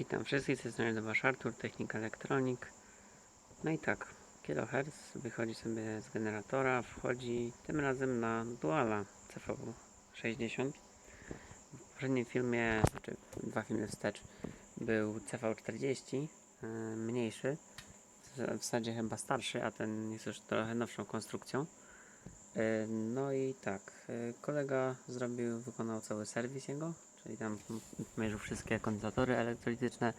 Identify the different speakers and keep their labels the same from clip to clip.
Speaker 1: Witam wszystkich, z tej strony Wasz Artur, Technika Elektronik. No i tak, kHz wychodzi sobie z generatora, wchodzi tym razem na Duala CV60. W poprzednim filmie, czy dwa filmy wstecz, był CV40, yy, mniejszy, w zasadzie chyba starszy, a ten jest już trochę nowszą konstrukcją. Yy, No i tak, yy, kolega zrobił, wykonał cały serwis jego, czyli tam mierzył wszystkie kondensatory elektrolityczne,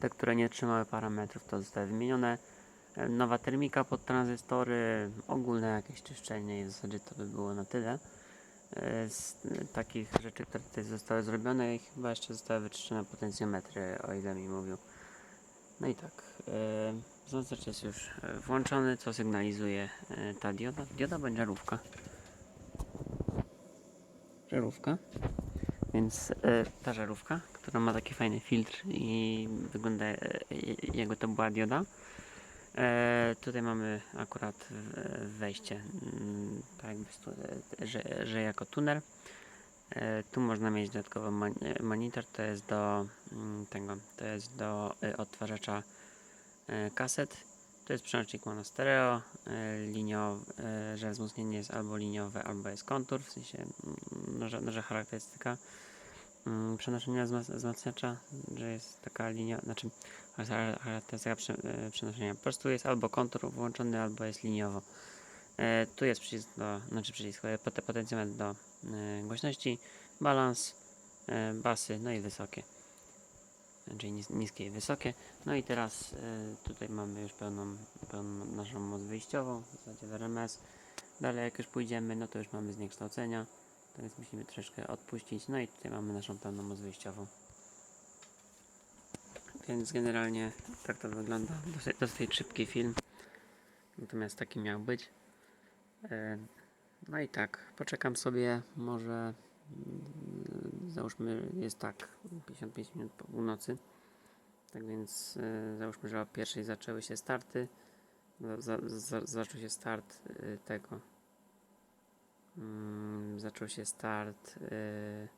Speaker 1: te, które nie trzymały parametrów, to zostały wymienione. Yy, Nowa termika pod tranzystory, ogólne jakieś czyszczenie i w zasadzie to by było na tyle. Yy, Z takich rzeczy, które tutaj zostały zrobione i chyba jeszcze zostały wyczyszczone potencjometry, o ile mi mówił. No i tak, wzmacniacz jest już włączony, co sygnalizuje ta dioda, dioda bądź żarówka. Żarówka. Więc yy, ta żarówka, która ma taki fajny filtr i wygląda yy, jakby to była dioda. E, tutaj mamy akurat wejście, mm, tak e, że, jako tuner. E, tu można mieć e, monitor, to jest do mm, tego, to jest do e, odtwarzacza e, kaset. To jest przełącznik mono stereo, e, liniowy, e, że wzmocnienie jest albo liniowe, albo jest kontur, w sensie mm, no, że, no, że charakterystyka przenoszenia wzmac- wzmacniacza, że jest taka linia, znaczy chara- charakterystyka e, przenoszenia. Po prostu jest albo kontur włączony, albo jest liniowo. E, tu jest przycisk do, znaczy przycisk, e, pot- potencjometr do e, głośności, balans, e, basy, no i wysokie. Czyli nis, niskie i wysokie. No i teraz e, tutaj mamy już pełną, pełną naszą moc wyjściową, w zasadzie w RMS. Dalej jak już pójdziemy, no to już mamy zniekształcenia. Tak więc musimy troszeczkę odpuścić. No i tutaj mamy naszą pełną moc wyjściową. Więc generalnie tak to wygląda. Dosyć, dosyć szybki film. Natomiast taki miał być. E, No i tak, poczekam sobie. Może mm, załóżmy jest tak 55 minut po północy. Tak więc e, załóżmy, że o pierwszej zaczęły się starty. Za, za, zaczął się start e, tego. Mm, zaczął się start e,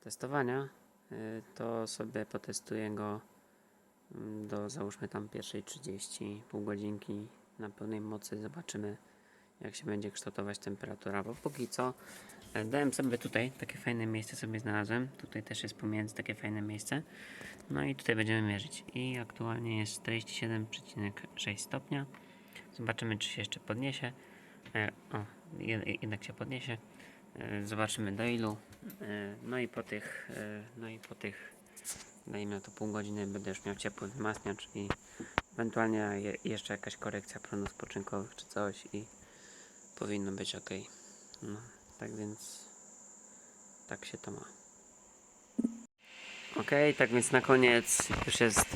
Speaker 1: testowania y, to sobie potestuję go mm, do załóżmy tam pierwszej 30, pół godzinki na pełnej mocy. Zobaczymy jak się będzie kształtować temperatura, bo póki co e, dałem sobie tutaj takie fajne miejsce sobie znalazłem. Tutaj też jest pomiędzy takie fajne miejsce. No i tutaj będziemy mierzyć. I aktualnie jest 47,6 stopnia. Zobaczymy czy się jeszcze podniesie. E, o, jednak się podniesie. E, Zobaczymy do ilu. E, No i po tych, e, no i po tych, dajmy na to pół godziny będę już miał ciepły wzmacniacz i ewentualnie je, jeszcze jakaś korekcja prądów spoczynkowych czy coś i powinno być ok. No, tak więc tak się to ma. Ok, tak więc na koniec już jest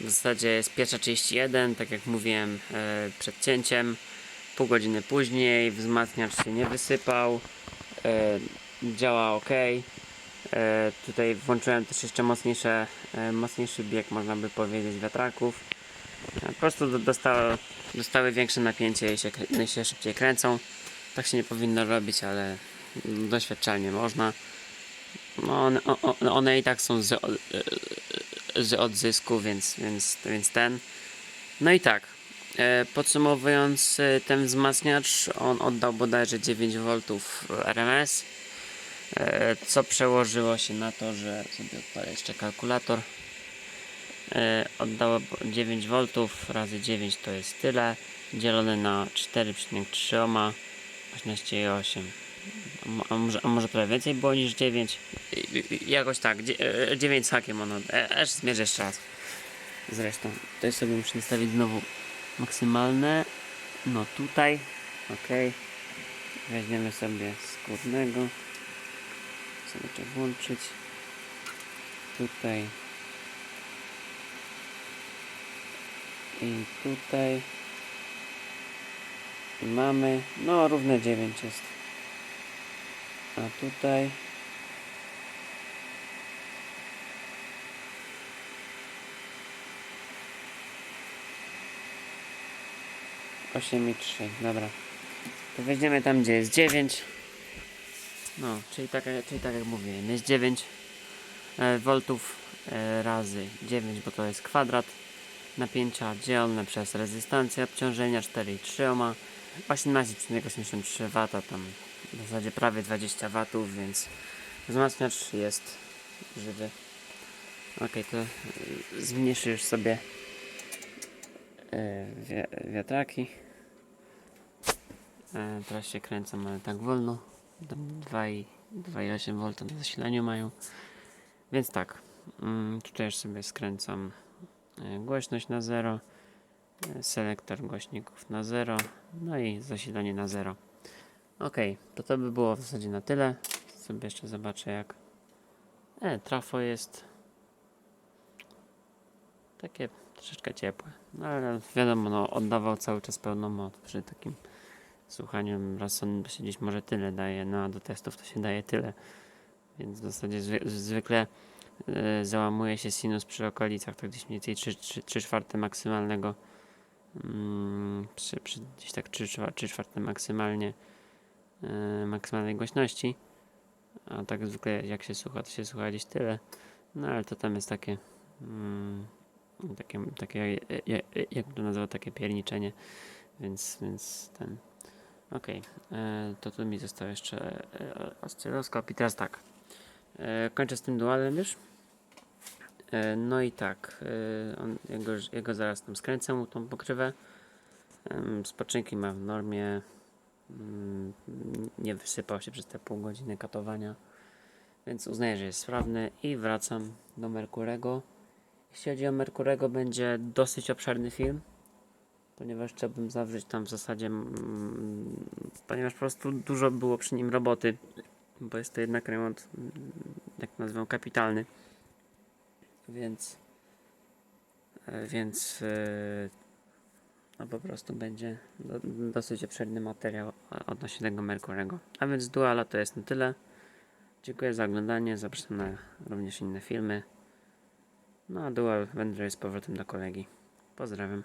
Speaker 1: w zasadzie jest pierwsza 31, tak jak mówiłem przed cięciem. Pół godziny później wzmacniacz się nie wysypał. E, działa ok. E, tutaj włączyłem też jeszcze mocniejsze, e, mocniejszy bieg, można by powiedzieć, wiatraków. Po prostu do, dostały, dostały większe napięcie i się, krę- i się szybciej kręcą. Tak się nie powinno robić, ale doświadczalnie można. No one, o- o- one i tak są z, z odzysku, więc, więc, więc ten. No i tak, podsumowując e, ten wzmacniacz, on oddał bodajże 9 V RMS, e, co przełożyło się na to, że sobie odpalę jeszcze kalkulator. E, Oddało bo- 9 V razy 9 to jest tyle, dzielone na 4,3 ohma, 18,8. A mo- A może, a może trochę więcej było niż 9? I- i- Jakoś tak, dzie- e, 9 z hakiem ono. e, Aż zmierzę jeszcze raz. Zresztą, tutaj sobie muszę nastawić znowu maksymalne. No tutaj, ok. Weźmiemy sobie skórnego. Sobie to włączyć. Tutaj. I tutaj. I mamy, no równe 9 jest. A tutaj. Osiem i trzy, dobra. To weźmiemy tam, gdzie jest 9. No, czyli tak, czyli tak jak mówiłem, jest 9 e, voltów e, razy 9, bo to jest kwadrat napięcia dzielone przez rezystancję obciążenia 4,3 ma 18,83 W, tam w zasadzie prawie 20 W, więc wzmacniacz jest żywy. Ok, to zmniejszy już sobie wi- wiatraki. E, teraz się kręcą, ale tak wolno. Tam 2,8 2,8 V na zasilaniu mają. Więc tak, mm, tutaj już sobie skręcam e, głośność na 0, e, selektor głośników na 0, no i zasilanie na 0. Ok, to to by było w zasadzie na tyle. Sobie jeszcze zobaczę jak. E, trafo jest takie troszeczkę ciepłe. No ale wiadomo, no, oddawał cały czas pełną moc przy takim słuchaniu. Raz on się gdzieś może tyle daje, no a do testów to się daje tyle. Więc w zasadzie zwy, zwykle e, załamuje się sinus przy okolicach, tak gdzieś mniej więcej 3, 3, 3 czwarte maksymalnego. Mm, przy, przy gdzieś tak 3, 3 czwarte maksymalnie e, maksymalnej głośności. A tak zwykle jak się słucha, to się słucha gdzieś tyle. No ale to tam jest takie mm, takie, takie ja- ja- jak to nazywa, takie pierniczenie, więc, więc ten. E, to tu mi został jeszcze e, oscyloskop i teraz tak, e, kończę z tym dualem już. E, no i tak e, on, jego, jego zaraz tam skręcę mu tą pokrywę. Spoczynki ma w normie. Mm, nie wysypał się przez te pół godziny katowania. Więc uznaję, że jest sprawny i wracam do Merkurego jeśli chodzi o Merkurego, będzie dosyć obszerny film, ponieważ chciałbym zawrzeć tam w zasadzie, mm, ponieważ po prostu dużo było przy nim roboty, bo jest to jednak remont, mm, jak nazywam, kapitalny. Więc, e, więc e, no po prostu będzie do, dosyć obszerny materiał odnośnie tego Merkurego. A więc Duala to jest na tyle. Dziękuję za oglądanie, zapraszam na również inne filmy. No a Dual Vendor jest powrotem do kolegi. Pozdrawiam.